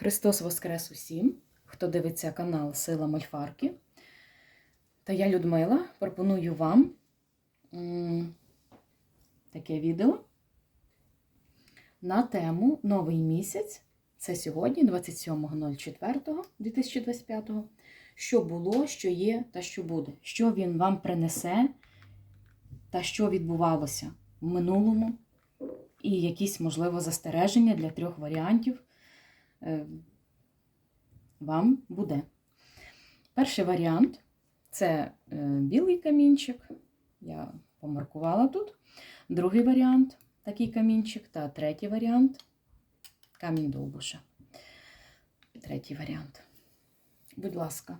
Христос Воскрес усім, хто дивиться канал Сила Мольфарки. Та я, Людмила, пропоную вам таке відео на тему Новий місяць. Це сьогодні, 27.04.2025. Що було, що є та що буде. Що він вам принесе та що відбувалося в минулому, і якісь, можливо, застереження для трьох варіантів вам буде. Перший варіант це е, білий камінчик. Я помаркувала тут. Другий варіант такий камінчик. Та третій варіант камінь довбуша. Третій варіант. Будь ласка,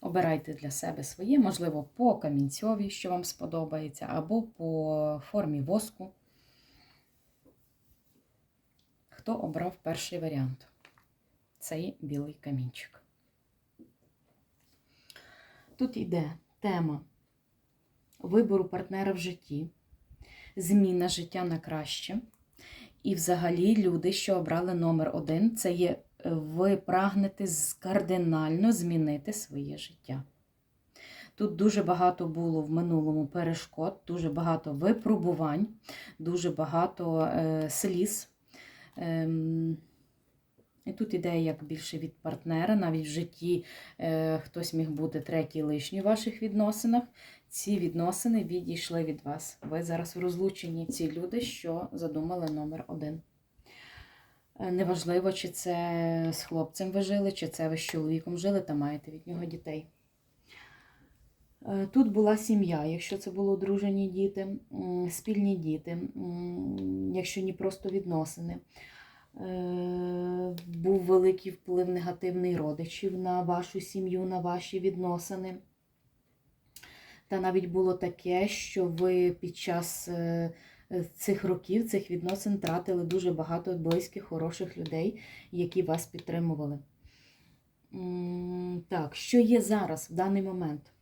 обирайте для себе своє, можливо, по камінцьові, що вам сподобається, або по формі воску. Хто обрав перший варіант? Цей білий камінчик. Тут йде тема вибору партнера в житті, зміна життя на краще. І взагалі люди, що обрали номер один, це є е, ви прагнете кардинально змінити своє життя. Тут дуже багато було в минулому перешкод, дуже багато випробувань, дуже багато е, сліз. Ем, і тут іде як більше від партнера, навіть в житті е, хтось міг бути третій лишній в ваших відносинах. Ці відносини відійшли від вас. Ви зараз в розлученні ці люди, що задумали номер один. Е, Неважливо, чи це з хлопцем ви жили, чи це ви з чоловіком жили та маєте від нього дітей. Е, Тут була сім'я, якщо це були одружені діти, спільні діти, якщо не просто відносини. Е, Був великий вплив негативний родичів на вашу сім'ю, на ваші відносини. Та навіть було таке, що ви під час е, е, цих років, цих відносин тратили дуже багато близьких, хороших людей, які вас підтримували. Так, що є зараз, в даний момент?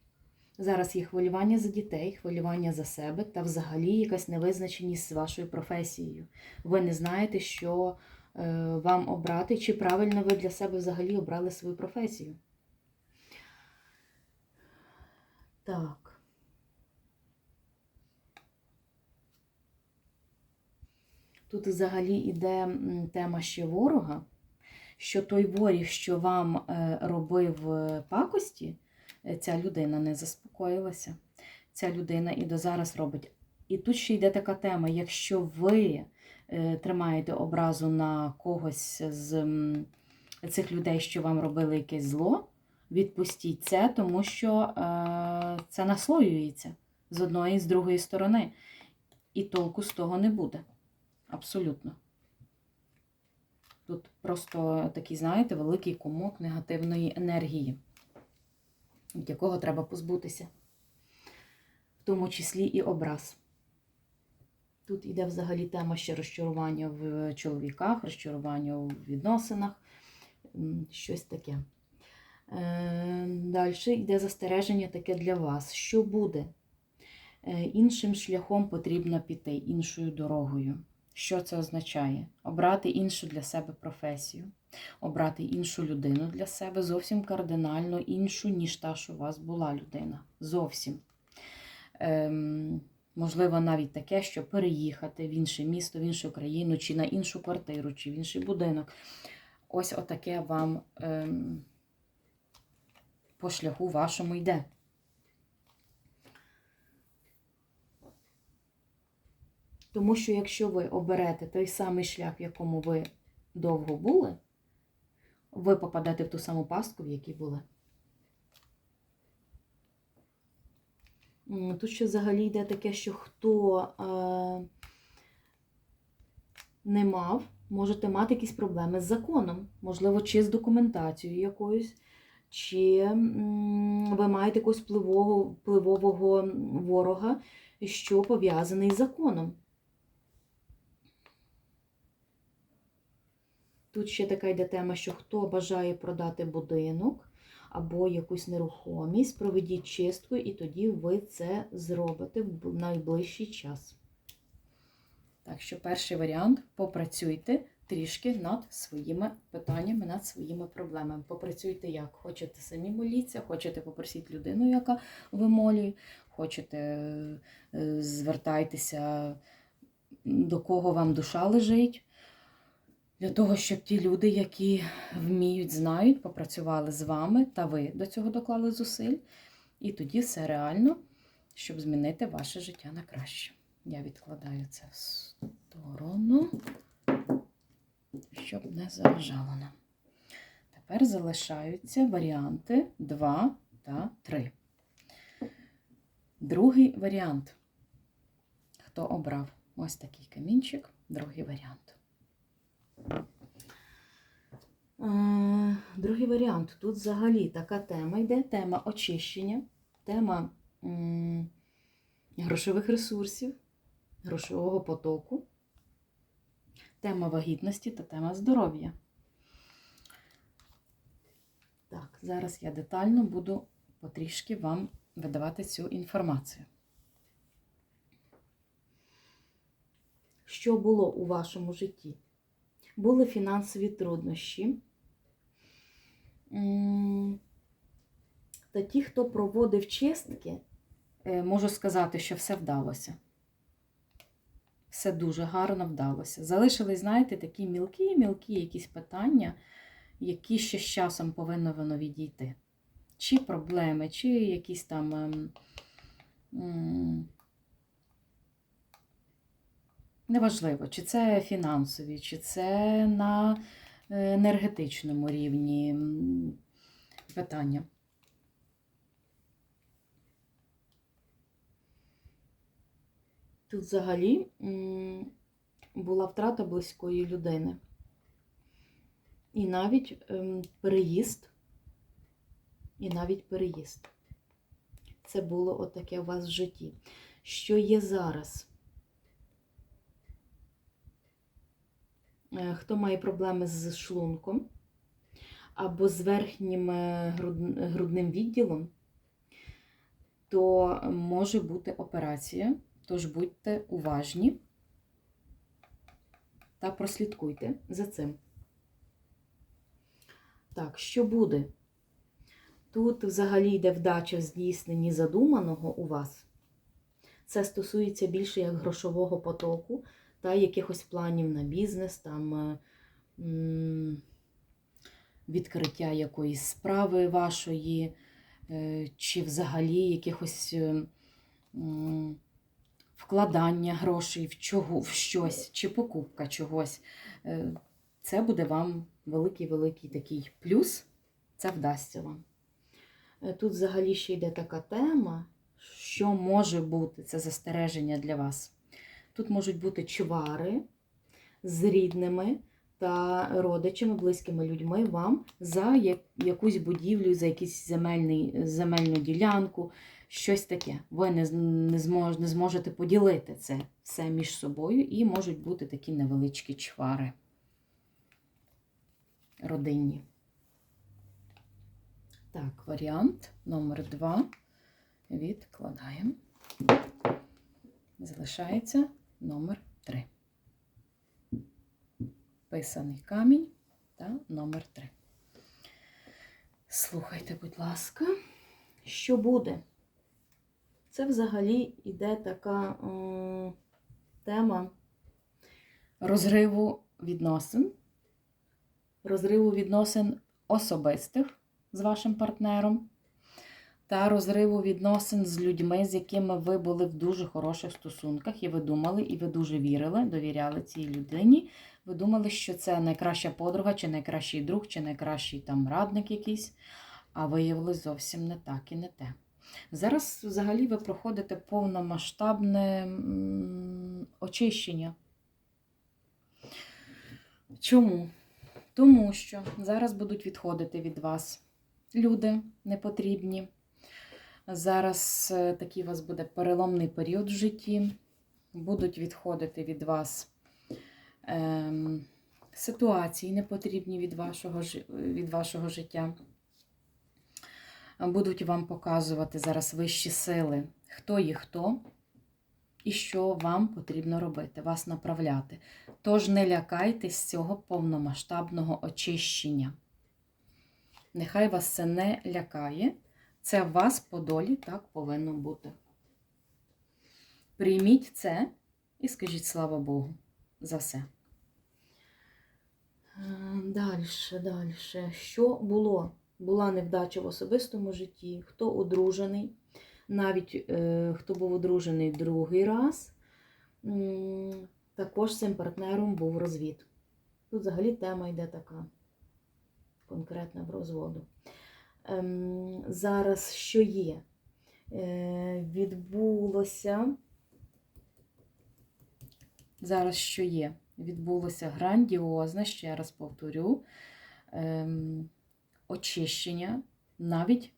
Зараз є хвилювання за дітей, хвилювання за себе та взагалі якась невизначеність з вашою професією. Ви не знаєте, що вам обрати, чи правильно ви для себе взагалі обрали свою професію. Так. Тут взагалі йде тема ще ворога, що той воріг, що вам е, робив е, пакості, е, ця людина не заспокоїлася. Ця людина і до зараз робить. І тут ще йде така тема: якщо ви е, тримаєте образу на когось з цих людей, що вам робили якесь зло, відпустіть це, тому що е, це наслоюється з одної і з другої сторони. І толку з того не буде. Абсолютно. Тут просто такий, знаєте, великий комок негативної енергії, від якого треба позбутися, в тому числі і образ. Тут йде взагалі тема ще розчарування в чоловіках, розчарування у відносинах, щось таке. Далі йде застереження таке для вас. Що буде? Е, Іншим шляхом потрібно піти, іншою дорогою. Що це означає? Обрати іншу для себе професію, обрати іншу людину для себе, зовсім кардинально іншу, ніж та, що у вас була людина. Зовсім. Ем, можливо, навіть таке, що переїхати в інше місто, в іншу країну, чи на іншу квартиру, чи в інший будинок. Ось отаке вам ем, по шляху вашому йде. Тому що якщо ви оберете той самий шлях, в якому ви довго були, ви попадете в ту саму пастку, в якій були. Тут ще взагалі йде таке, що хто е, не мав, можете мати якісь проблеми з законом, можливо, чи з документацією якоюсь, чи ви маєте якогось впливового ворога, що пов'язаний з законом. Тут ще така йде тема, що хто бажає продати будинок або якусь нерухомість, проведіть чистку, і тоді ви це зробите в найближчий час. Так що перший варіант попрацюйте трішки над своїми питаннями, над своїми проблемами. Попрацюйте як. Хочете самі моліться, хочете попросіть людину, яка вимолює, хочете е, звертайтеся до кого вам душа лежить. Для того, щоб ті люди, які вміють, знають, попрацювали з вами, та ви до цього доклали зусиль. І тоді все реально, щоб змінити ваше життя на краще. Я відкладаю це в сторону, щоб не заважало нам. Тепер залишаються варіанти 2 та 3. Другий варіант. Хто обрав ось такий камінчик, другий варіант. Е, Другий варіант. Тут взагалі така тема йде: тема очищення, тема грошових ресурсів, грошового потоку, тема вагітності та тема здоров'я. Так, зараз я детально буду потрішки вам видавати цю інформацію. Що було у вашому житті? Були фінансові труднощі. Та ті, хто проводив чистки, е, можу сказати, що все вдалося. Все дуже гарно вдалося. Залишились, знаєте, такі мілкі-мілкі якісь питання, які ще з часом повинно воно відійти. Чи проблеми, чи якісь там. Неважливо, чи це фінансові, чи це на е, енергетичному рівні питання. Тут взагалі була втрата близької людини. І навіть ем, переїзд. І навіть переїзд. Це було отаке у вас в житті. Що є зараз? Хто має проблеми з шлунком або з верхнім е, грудним відділом, то може бути операція. Тож будьте уважні та прослідкуйте за цим. Так, що буде? Тут взагалі йде вдача в здійсненні задуманого у вас. Це стосується більше як грошового потоку та якихось планів на бізнес, там е, відкриття якоїсь справи вашої, е, чи взагалі якихось е, вкладання грошей в, чого, в щось, чи покупка чогось. Це буде вам великий-великий такий плюс, це вдасться вам. Тут взагалі ще йде така тема, що може бути це застереження для вас. Тут можуть бути чвари з рідними та родичами, близькими людьми вам за якусь будівлю, за земельний, земельну ділянку, щось таке. Ви не, не зможете поділити це все між собою, і можуть бути такі невеличкі чвари родинні. Так, варіант номер два. Відкладаємо. Залишається номер 3. Писаний камінь та номер 3. Слухайте, будь ласка, що буде? Це взагалі йде така е, тема розриву відносин, розриву відносин особистих з вашим партнером та розриву відносин з людьми, з якими ви були в дуже хороших стосунках, і ви думали, і ви дуже вірили, довіряли цій людині. Ви думали, що це найкраща подруга, чи найкращий друг, чи найкращий там радник якийсь, а виявилось зовсім не так і не те. Зараз взагалі ви проходите повномасштабне очищення. Чому? Тому що зараз будуть відходити від вас люди непотрібні. Зараз е, такий у вас буде переломний період в житті. Будуть відходити від вас ем, ситуації непотрібні від вашого, від вашого життя. Будуть вам показувати зараз вищі сили, хто є хто, і що вам потрібно робити, вас направляти. Тож не лякайтесь цього повномасштабного очищення. Нехай вас це не лякає. Це в вас по долі так повинно бути. Прийміть це і скажіть слава Богу за все. Далі, далі. Що було? Була невдача в особистому житті, хто одружений, навіть е, хто був одружений другий раз, також цим партнером був розвід. Тут взагалі тема йде така конкретна в розводу. Ем, зараз що є? Е, відбулося. Зараз що є? Відбулося грандіозне, ще раз повторю, ем, очищення навіть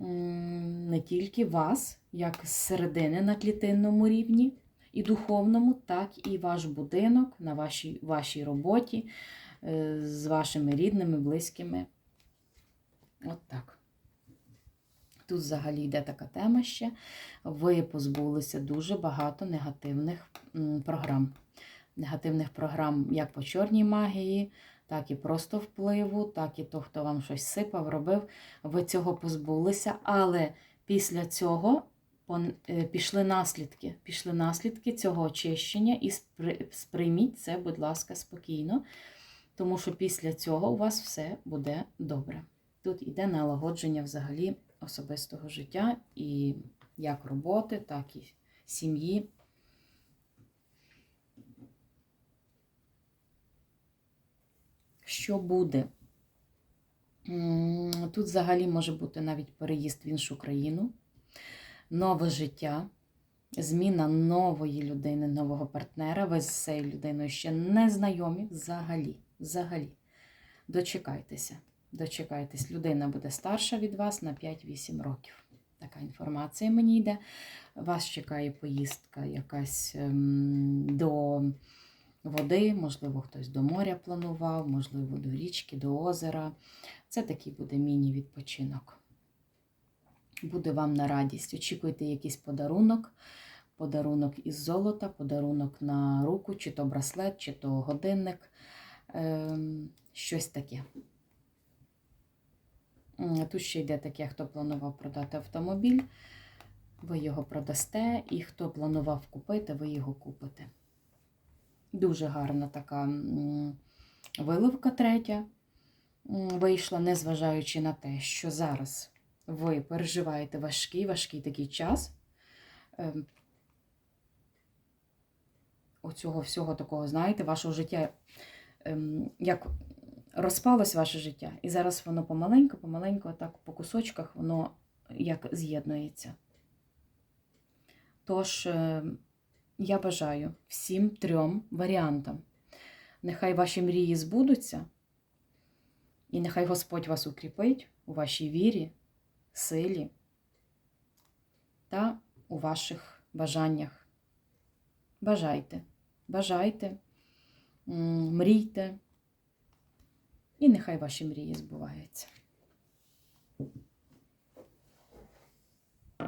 не тільки вас, як середини на клітинному рівні і духовному, так і ваш будинок на вашій, вашій роботі е, з вашими рідними, близькими. От так. Тут взагалі йде така тема ще. Ви позбулися дуже багато негативних програм. Негативних програм як по чорній магії, так і просто впливу, так і то, хто вам щось сипав, робив. Ви цього позбулися, але після цього е, пішли наслідки. Пішли наслідки цього очищення і сприйміть це, будь ласка, спокійно, тому що після цього у вас все буде добре. Тут йде налагодження взагалі особистого життя і як роботи, так і сім'ї. Що буде? Тут взагалі може бути навіть переїзд в іншу країну, нове життя, зміна нової людини, нового партнера. Ви з цією людиною ще не знайомі взагалі. взагалі. Дочекайтеся. Дочекайтесь, людина буде старша від вас на 5-8 років. Така інформація мені йде. Вас чекає поїздка якась ем, до води, можливо, хтось до моря планував, можливо, до річки, до озера. Це такий буде міні-відпочинок. Буде вам на радість. Очікуйте якийсь подарунок, подарунок із золота, подарунок на руку, чи то браслет, чи то годинник. Ем, щось таке. Тут ще йде таке, хто планував продати автомобіль, ви його продасте, і хто планував купити, ви його купите. Дуже гарна така виливка третя вийшла, незважаючи на те, що зараз ви переживаєте важкий, важкий такий час. Ем, Оцього всього такого, знаєте, вашого життя, ем, як розпалось ваше життя, і зараз воно помаленьку, помаленьку, так по кусочках, воно як з'єднується. Тож, е, я бажаю всім трьом варіантам. Нехай ваші мрії збудуться, і нехай Господь вас укріпить у вашій вірі, силі та у ваших бажаннях. Бажайте, бажайте, мрійте, і нехай ваші мрії збуваються.